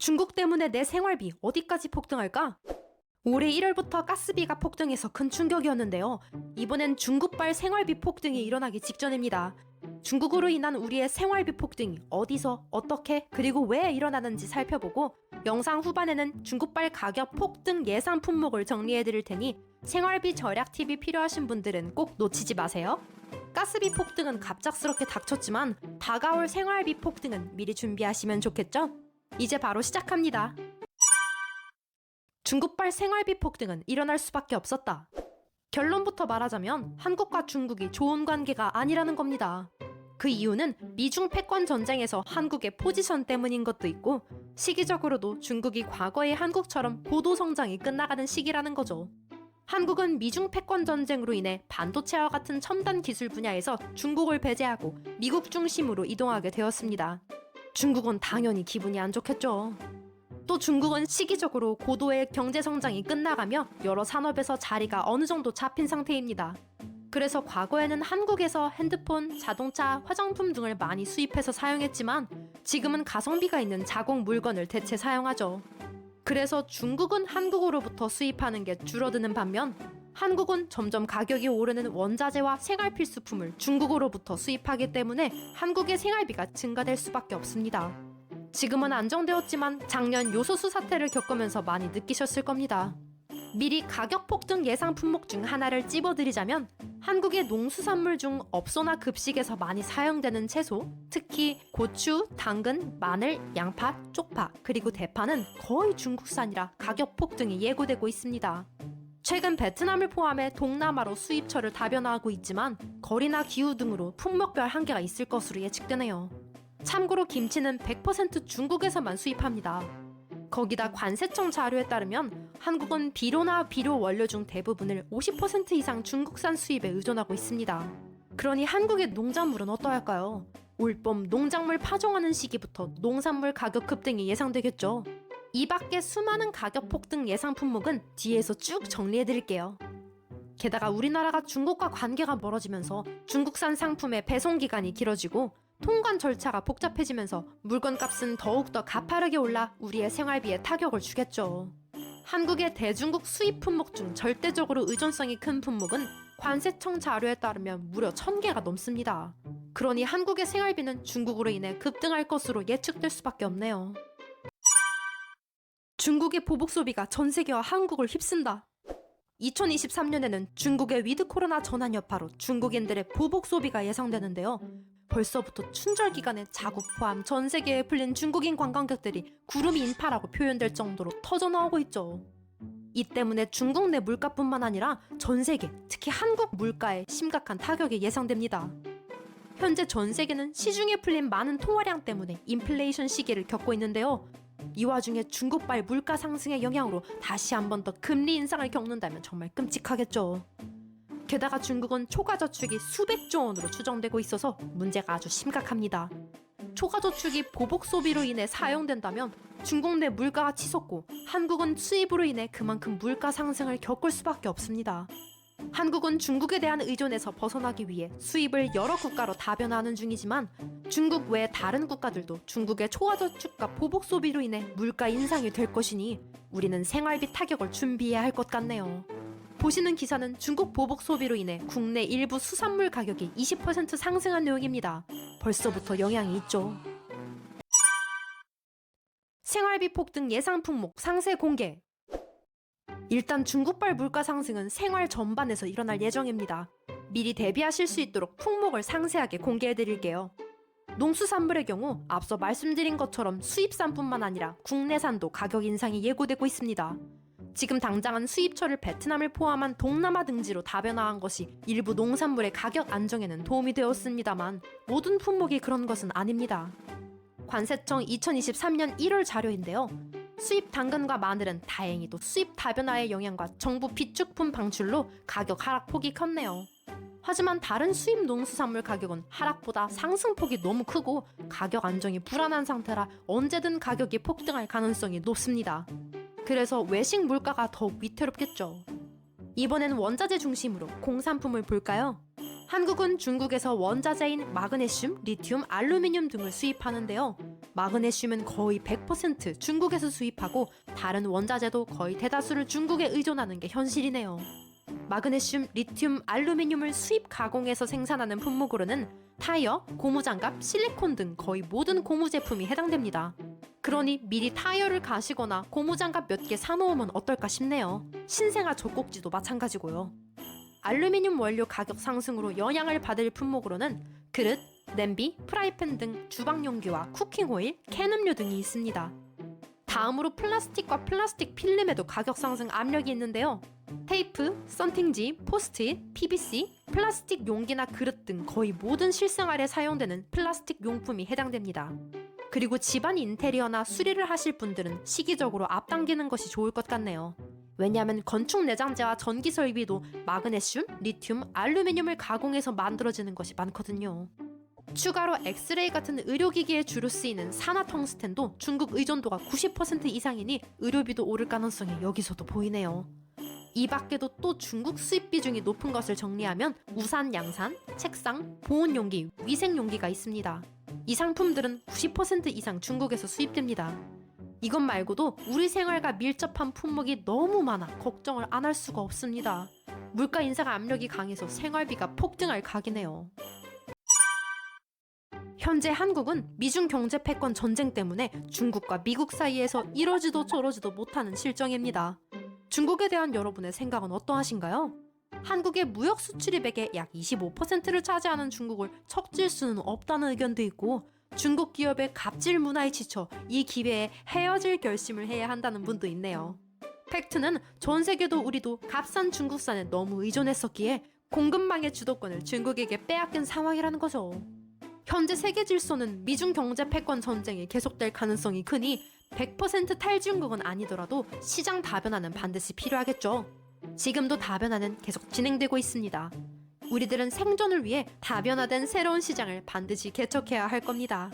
중국 때문에 내 생활비 어디까지 폭등할까? 올해 1월부터 가스비가 폭등해서 큰 충격이었는데요. 이번엔 중국발 생활비 폭등이 일어나기 직전입니다. 중국으로 인한 우리의 생활비 폭등이 어디서 어떻게 그리고 왜 일어나는지 살펴보고 영상 후반에는 중국발 가격 폭등 예상 품목을 정리해 드릴 테니 생활비 절약 팁이 필요하신 분들은 꼭 놓치지 마세요. 가스비 폭등은 갑작스럽게 닥쳤지만 다가올 생활비 폭등은 미리 준비하시면 좋겠죠? 이제 바로 시작합니다. 중국발 생활비 폭등은 일어날 수밖에 없었다. 결론부터 말하자면 한국과 중국이 좋은 관계가 아니라는 겁니다. 그 이유는 미중 패권 전쟁에서 한국의 포지션 때문인 것도 있고 시기적으로도 중국이 과거의 한국처럼 고도 성장이 끝나가는 시기라는 거죠. 한국은 미중 패권 전쟁으로 인해 반도체와 같은 첨단 기술 분야에서 중국을 배제하고 미국 중심으로 이동하게 되었습니다. 중국은 당연히 기분이 안 좋겠죠. 또 중국은 시기적으로 고도의 경제 성장이 끝나가며 여러 산업에서 자리가 어느 정도 잡힌 상태입니다. 그래서 과거에는 한국에서 핸드폰, 자동차, 화장품 등을 많이 수입해서 사용했지만 지금은 가성비가 있는 자국 물건을 대체 사용하죠. 그래서 중국은 한국으로부터 수입하는 게 줄어드는 반면 한국은 점점 가격이 오르는 원자재와 생활 필수품을 중국으로부터 수입하기 때문에 한국의 생활비가 증가될 수밖에 없습니다. 지금은 안정되었지만 작년 요소수 사태를 겪으면서 많이 느끼셨을 겁니다. 미리 가격 폭등 예상 품목 중 하나를 찝어드리자면 한국의 농수산물 중 업소나 급식에서 많이 사용되는 채소, 특히 고추, 당근, 마늘, 양파, 쪽파, 그리고 대파는 거의 중국산이라 가격 폭등이 예고되고 있습니다. 최근 베트남을 포함해 동남아로 수입처를 다변화하고 있지만 거리나 기후 등으로 품목별 한계가 있을 것으로 예측되네요. 참고로 김치는 100% 중국에서만 수입합니다. 거기다 관세청 자료에 따르면 한국은 비료나 비료 원료 중 대부분을 50% 이상 중국산 수입에 의존하고 있습니다. 그러니 한국의 농작물은 어떠할까요? 올봄 농작물 파종하는 시기부터 농산물 가격 급등이 예상되겠죠. 이 밖에 수많은 가격 폭등 예상 품목은 뒤에서 쭉 정리해 드릴게요. 게다가 우리나라가 중국과 관계가 멀어지면서 중국산 상품의 배송 기간이 길어지고 통관 절차가 복잡해지면서 물건 값은 더욱더 가파르게 올라 우리의 생활비에 타격을 주겠죠. 한국의 대중국 수입 품목 중 절대적으로 의존성이 큰 품목은 관세청 자료에 따르면 무려 1000개가 넘습니다. 그러니 한국의 생활비는 중국으로 인해 급등할 것으로 예측될 수밖에 없네요. 중국의 보복 소비가 전 세계와 한국을 휩쓴다. 2023년에는 중국의 위드 코로나 전환 여파로 중국인들의 보복 소비가 예상되는데요. 벌써부터 춘절 기간에 자국 포함 전 세계에 풀린 중국인 관광객들이 구름이 인파라고 표현될 정도로 터져 나오고 있죠. 이 때문에 중국 내 물가뿐만 아니라 전 세계, 특히 한국 물가에 심각한 타격이 예상됩니다. 현재 전 세계는 시중에 풀린 많은 통화량 때문에 인플레이션 시기를 겪고 있는데요. 이 와중에 중국발 물가 상승의 영향으로 다시 한 번 더 금리 인상을 겪는다면 정말 끔찍하겠죠. 게다가 중국은 초과 저축이 수백조 원으로 추정되고 있어서 문제가 아주 심각합니다. 초과 저축이 보복 소비로 인해 사용된다면 중국 내 물가가 치솟고 한국은 수입으로 인해 그만큼 물가 상승을 겪을 수밖에 없습니다. 한국은 중국에 대한 의존에서 벗어나기 위해 수입을 여러 국가로 다변화하는 중이지만 중국 외 다른 국가들도 중국의 초과 저축과 보복 소비로 인해 물가 인상이 될 것이니 우리는 생활비 타격을 준비해야 할 것 같네요. 보시는 기사는 중국 보복 소비로 인해 국내 일부 수산물 가격이 20% 상승한 내용입니다. 벌써부터 영향이 있죠. 생활비 폭등 예상 품목 상세 공개. 일단 중국발 물가 상승은 생활 전반에서 일어날 예정입니다. 미리 대비하실 수 있도록 품목을 상세하게 공개해 드릴게요. 농수산물의 경우 앞서 말씀드린 것처럼 수입산뿐만 아니라 국내산도 가격 인상이 예고되고 있습니다. 지금 당장은 수입처를 베트남을 포함한 동남아 등지로 다변화한 것이 일부 농산물의 가격 안정에는 도움이 되었습니다만 모든 품목이 그런 것은 아닙니다. 관세청 2023년 1월 자료인데요. 수입 당근과 마늘은 다행히도 수입 다변화의 영향과 정부 비축품 방출로 가격 하락폭이 컸네요. 하지만 다른 수입 농수산물 가격은 하락보다 상승폭이 너무 크고 가격 안정이 불안한 상태라 언제든 가격이 폭등할 가능성이 높습니다. 그래서 외식 물가가 더욱 위태롭겠죠. 이번엔 원자재 중심으로 공산품을 볼까요? 한국은 중국에서 원자재인 마그네슘, 리튬, 알루미늄 등을 수입하는데요. 마그네슘은 거의 100% 중국에서 수입하고 다른 원자재도 거의 대다수를 중국에 의존하는 게 현실이네요. 마그네슘, 리튬, 알루미늄을 수입 가공해서 생산하는 품목으로는 타이어, 고무장갑, 실리콘 등 거의 모든 고무 제품이 해당됩니다. 그러니 미리 타이어를 가시거나 고무장갑 몇 개 사놓으면 어떨까 싶네요. 신생아 젖꼭지도 마찬가지고요. 알루미늄 원료 가격 상승으로 영향을 받을 품목으로는 그릇, 냄비, 프라이팬 등 주방 용기와 쿠킹 오일, 캔 음료 등이 있습니다. 다음으로 플라스틱과 플라스틱 필름에도 가격 상승 압력이 있는데요. 테이프, 썬팅지, 포스트잇, PVC, 플라스틱 용기나 그릇 등 거의 모든 실생활에 사용되는 플라스틱 용품이 해당됩니다. 그리고 집안 인테리어나 수리를 하실 분들은 시기적으로 앞당기는 것이 좋을 것 같네요. 왜냐하면 건축 내장재와 전기 설비도 마그네슘, 리튬, 알루미늄을 가공해서 만들어지는 것이 많거든요. 추가로 엑스레이 같은 의료기기에 주로 쓰이는 산화 텅스텐도 중국 의존도가 90% 이상이니 의료비도 오를 가능성이 여기서도 보이네요. 이 밖에도 또 중국 수입 비중이 높은 것을 정리하면 우산 양산, 책상, 보온 용기, 위생 용기가 있습니다. 이 상품들은 90% 이상 중국에서 수입됩니다. 이것 말고도 우리 생활과 밀접한 품목이 너무 많아 걱정을 안 할 수가 없습니다. 물가 인상 압력이 강해서 생활비가 폭등할 각이네요. 현재 한국은 미중 경제 패권 전쟁 때문에 중국과 미국 사이에서 이러지도 저러지도 못하는 실정입니다. 중국에 대한 여러분의 생각은 어떠하신가요? 한국의 무역 수출입액의 약 25%를 차지하는 중국을 척질 수는 없다는 의견도 있고 중국 기업의 갑질 문화에 지쳐 이 기회에 헤어질 결심을 해야 한다는 분도 있네요. 팩트는 전 세계도 우리도 값싼 중국산에 너무 의존했었기에 공급망의 주도권을 중국에게 빼앗긴 상황이라는 거죠. 현재 세계 질서는 미중 경제 패권 전쟁이 계속될 가능성이 크니 100% 탈중국은 아니더라도 시장 다변화는 반드시 필요하겠죠. 지금도 다변화는 계속 진행되고 있습니다. 우리들은 생존을 위해 다변화된 새로운 시장을 반드시 개척해야 할 겁니다.